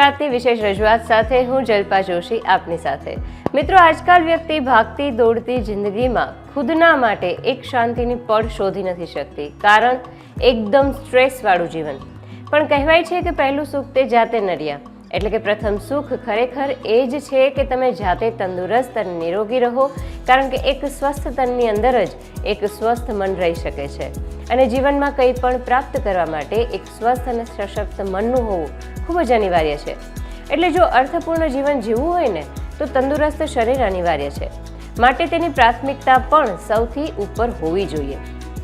ગુજરાતની વિશેષ રજૂઆત સાથે હું જલ્પા જોશી આપની સાથે. મિત્રો, આજકાલ વ્યક્તિ ભાગતી દોડતી જિંદગીમાં ખુદના માટે એક શાંતિની પળ શોધી નથી શકતી, કારણ એકદમ સ્ટ્રેસવાળું જીવન. પણ કહેવાય છે કે પહેલું સુખ તે જાતે નર્યા એટલે કે પ્રથમ સુખ ખરેખર એ જ છે કે તમે જાતે તંદુરસ્ત અને નિરોગી રહો, કારણ કે એક સ્વસ્થ તનની અંદર જ એક સ્વસ્થ મન રહી શકે છે. અને જીવનમાં કંઈ પણ પ્રાપ્ત કરવા માટે એક સ્વસ્થ અને સશક્ત મનનું હોવું ખૂબ જ અનિવાર્ય છે. એટલે જો અર્થપૂર્ણ જીવન જીવવું હોય ને, તો તંદુરસ્ત શરીર અનિવાર્ય છે. માટે તેની પ્રાથમિકતા પણ સૌથી ઉપર હોવી જોઈએ.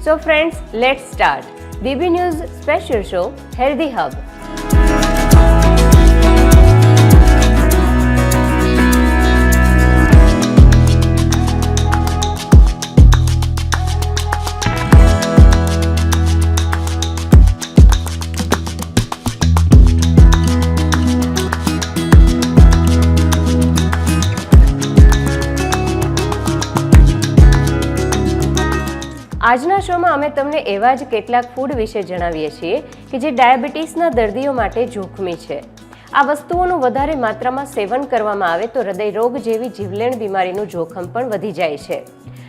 So friends let start BB news special show healthy hub આજના શોમાં અમે તમને એવા જ કેટલાક ફૂડ વિશે જણાવીએ છીએ કે જે ડાયાબિટીસના દર્દીઓ માટે જોખમી છે. આ વસ્તુઓનું વધારે માત્રામાં સેવન કરવામાં આવે તો હૃદય રોગ જેવી જીવલેણ બીમારીનું જોખમ પણ વધી જાય છે.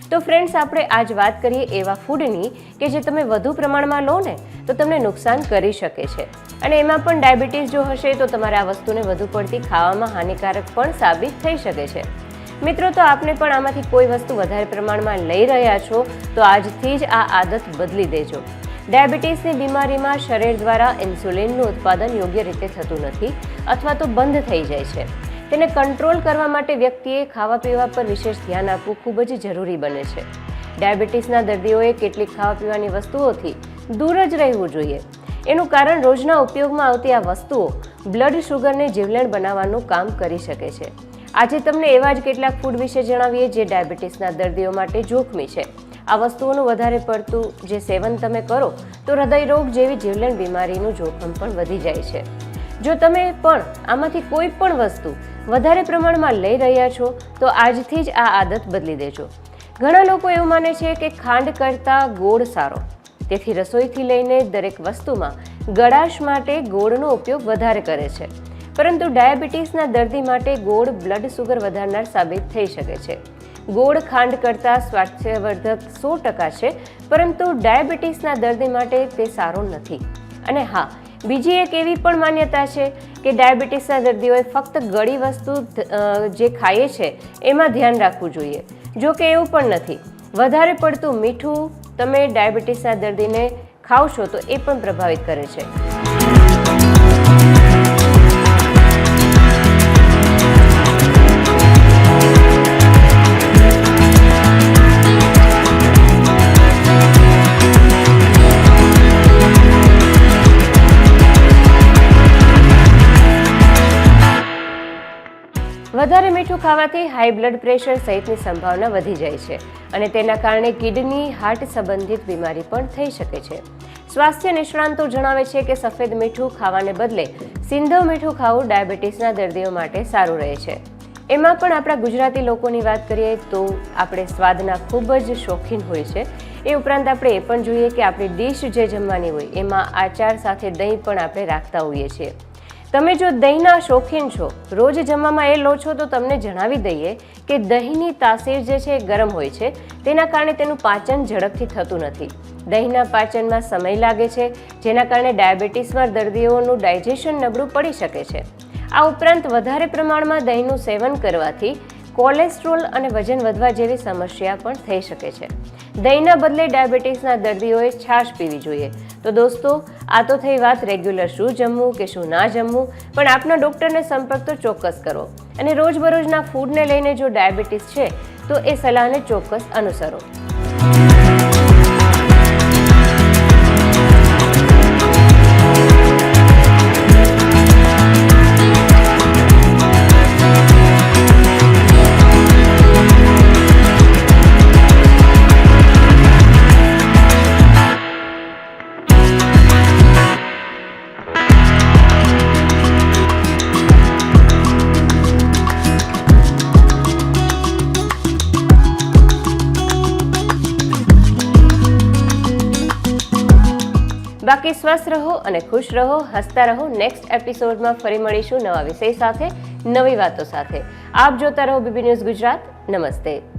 તો ફ્રેન્ડ્સ આપણે આજ વાત કરીએ એવા ફૂડની કે જે તમે વધુ પ્રમાણમાં લો ને, તો તમને નુકસાન કરી શકે છે. અને એમાં પણ ડાયાબિટીસ જો હશે તો તમારે આ વસ્તુને વધુ પડતી ખાવામાં હાનિકારક પણ સાબિત થઈ શકે છે. મિત્રો, તો આપને પણ આમાંથી કોઈ વસ્તુ વધારે પ્રમાણમાં લઈ રહ્યા છો, તો આજથી જ આ આદત બદલી દેજો. ડાયાબિટીસની બીમારીમાં શરીર દ્વારા ઇન્સ્યુલિનનું ઉત્પાદન યોગ્ય રીતે થતું નથી અથવા તો બંધ થઈ જાય છે. તેને કંટ્રોલ કરવા માટે વ્યક્તિએ ખાવા પીવા પર વિશેષ ધ્યાન આપવું ખૂબ જ જરૂરી બને છે. ડાયાબિટીસના દર્દીઓએ કેટલીક ખાવા પીવાની વસ્તુઓથી દૂર જ રહેવું જોઈએ. એનું કારણ રોજના ઉપયોગમાં આવતી આ વસ્તુઓ બ્લડ શુગરને જીવલેણ બનાવવાનું કામ કરી શકે છે. આજે તમને એવા જ કેટલાક ફૂડ વિશે જણાવીએ જે ડાયાબિટીસના દર્દીઓ માટે જોખમી છે. આ વસ્તુઓનું વધારે પડતું જે સેવન તમે કરો, તો હૃદય રોગ જેવી જીવલેણ બીમારીનું જોખમ પણ વધી જાય છે. જો તમે પણ આમાંથી કોઈ પણ વસ્તુ વધારે પ્રમાણમાં લઈ રહ્યા છો, તો આજથી જ આ આદત બદલી દેજો. ઘણા લોકો એવું માને છે કે ખાંડ કરતાં ગોળ સારો. તેથી રસોઈથી લઈને દરેક વસ્તુમાં ગળાશ માટે ગોળનો ઉપયોગ વધારે કરે છે. પરંતુ ડાયાબિટીસના દર્દી માટે ગોળ બ્લડ સુગર વધારનાર સાબિત થઈ શકે છે. ગોળ ખાંડ કરતાં સ્વાસ્થ્યવર્ધક સો ટકા છે, પરંતુ ડાયાબિટીસના દર્દી માટે તે સારો નથી. અને હા, બીજી એક એવી પણ માન્યતા છે કે ડાયાબિટીસના દર્દીઓએ ફક્ત ગળી વસ્તુ જે ખાઈએ છે, એમાં ધ્યાન રાખવું જોઈએ. જો કે એવું પણ નથી. વધારે પડતું મીઠું તમે ડાયાબિટીસના દર્દીને ખાવશો તો એ પણ પ્રભાવિત કરે છે. વધારે મીઠું ખાવાથી હાઈ બ્લડ પ્રેશર સહિતની સંભાવના વધી જાય છે અને તેના કારણે કિડની હાર્ટ સંબંધિત બીમારી પણ થઈ શકે છે. સ્વાસ્થ્ય નિષ્ણાંતો જણાવે છે કે સફેદ મીઠું ખાવાને બદલે સિંધવ મીઠું ખાવું ડાયાબિટીસના દર્દીઓ માટે સારું રહે છે. એમાં પણ આપણા ગુજરાતી લોકોની વાત કરીએ તો આપણે સ્વાદના ખૂબ જ શોખીન હોય છે. એ ઉપરાંત આપણે એ પણ જોઈએ કે આપણી ડીશ જે જમવાની હોય એમાં આચાર સાથે દહીં પણ આપણે રાખતા હોઈએ છીએ. તમે જો દહીંના શોખીન છો, રોજ જમવામાં એ લો છો, તો તમને જણાવી દઈએ કે દહીંની તાસીર જે છે એ ગરમ હોય છે. તેના કારણે તેનું પાચન ઝડપથી થતું નથી. દહીંના પાચનમાં સમય લાગે છે, જેના કારણે ડાયાબિટીસમાં દર્દીઓનું ડાયજેશન નબળું પડી શકે છે. આ ઉપરાંત વધારે પ્રમાણમાં દહીંનું સેવન કરવાથી કોલેસ્ટ્રોલ અને વજન વધવા જેવી સમસ્યા પણ થઈ શકે છે. દહીંના બદલે ડાયાબિટીસના દર્દીઓએ છાશ પીવી જોઈએ. તો દોસ્તો, આ તો થઈ વાત રેગ્યુલર શું જમવું કે શું ના જમવું, પણ આપના ડૉક્ટરને સંપર્ક તો ચોક્કસ કરો. અને રોજબરોજના ફૂડને લઈને જો ડાયાબિટીસ છે, તો એ સલાહને ચોક્કસ અનુસરો. બાકી સ્વસ્થ રહો અને ખુશ રહો, હસતા રહો. નેક્સ્ટ એપિસોડમાં ફરી મળીશું નવા વિષય સાથે, નવી વાતો સાથે. આપ જોતા રહો બીબી ન્યૂઝ ગુજરાત. નમસ્તે.